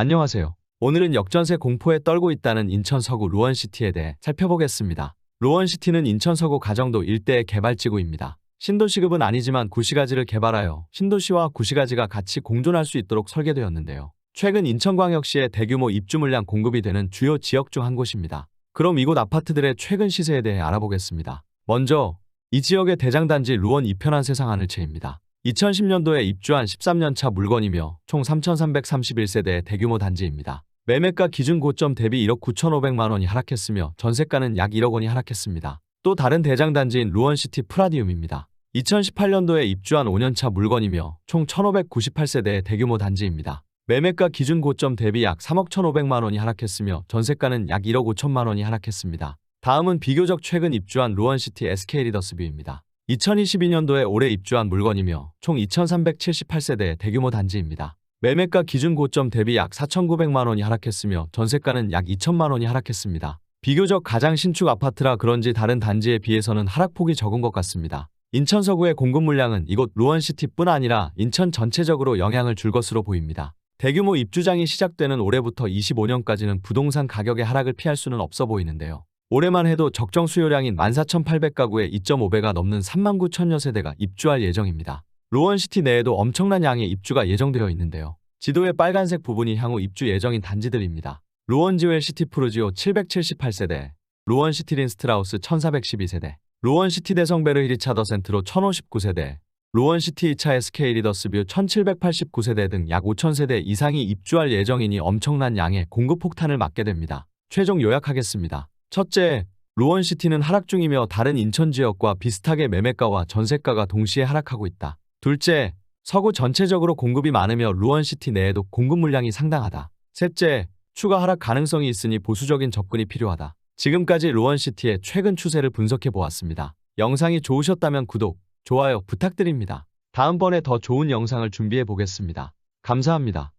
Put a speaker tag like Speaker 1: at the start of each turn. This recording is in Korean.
Speaker 1: 안녕하세요. 오늘은 역전세 공포에 떨고 있다는 인천 서구 루원시티에 대해 살펴보겠습니다. 루원시티는 인천 서구 가정도 일대의 개발지구입니다. 신도시급은 아니지만 구시가지를 개발하여 신도시와 구시가지가 같이 공존할 수 있도록 설계되었는데요. 최근 인천광역시의 대규모 입주 물량 공급이 되는 주요 지역 중 한 곳입니다. 그럼 이곳 아파트들의 최근 시세에 대해 알아보겠습니다. 먼저 이 지역의 대장단지 루원 이편한 세상 하늘채입니다. 2010년도에 입주한 13년차 물건이며 총 3,331세대의 대규모 단지입니다. 매매가 기준 고점 대비 1억 9,500만 원이 하락했으며 전세가는 약 1억 원이 하락했습니다. 또 다른 대장 단지인 루원시티 프라디움입니다. 2018년도에 입주한 5년차 물건이며 총 1,598세대의 대규모 단지입니다. 매매가 기준 고점 대비 약 3억 1,500만 원이 하락했으며 전세가는 약 1억 5천만 원이 하락했습니다. 다음은 비교적 최근 입주한 루원시티 SK 리더스뷰입니다. 2022년도에 올해 입주한 물건이며 총 2,378세대의 대규모 단지입니다. 매매가 기준 고점 대비 약 4,900만 원이 하락했으며 전세가는 약 2천만 원이 하락했습니다. 비교적 가장 신축 아파트라 그런지 다른 단지에 비해서는 하락폭이 적은 것 같습니다. 인천 서구의 공급 물량은 이곳 루원시티뿐 아니라 인천 전체적으로 영향을 줄 것으로 보입니다. 대규모 입주장이 시작되는 올해부터 25년까지는 부동산 가격의 하락을 피할 수는 없어 보이는데요. 올해만 해도 적정 수요량인 14,800가구에 2.5배가 넘는 39,000여 세대가 입주할 예정입니다. 로원시티 내에도 엄청난 양의 입주가 예정되어 있는데요. 지도의 빨간색 부분이 향후 입주 예정인 단지들입니다. 로원지웰 시티프루지오 778세대, 로원시티 린스트라우스 1412세대, 로원시티 대성베르 히리차더 센트로 1059세대, 로원시티 2차 SK 리더스뷰 1789세대 등 약 5000세대 이상이 입주할 예정이니 엄청난 양의 공급 폭탄을 맞게 됩니다. 최종 요약하겠습니다. 첫째, 로원시티는 하락 중이며 다른 인천 지역과 비슷하게 매매가와 전세가가 동시에 하락하고 있다. 둘째, 서구 전체적으로 공급이 많으며 루원시티 내에도 공급 물량이 상당하다. 셋째, 추가 하락 가능성이 있으니 보수적인 접근이 필요하다. 지금까지 루원시티의 최근 추세를 분석해 보았습니다. 영상이 좋으셨다면 구독, 좋아요 부탁드립니다. 다음번에 더 좋은 영상을 준비해 보겠습니다. 감사합니다.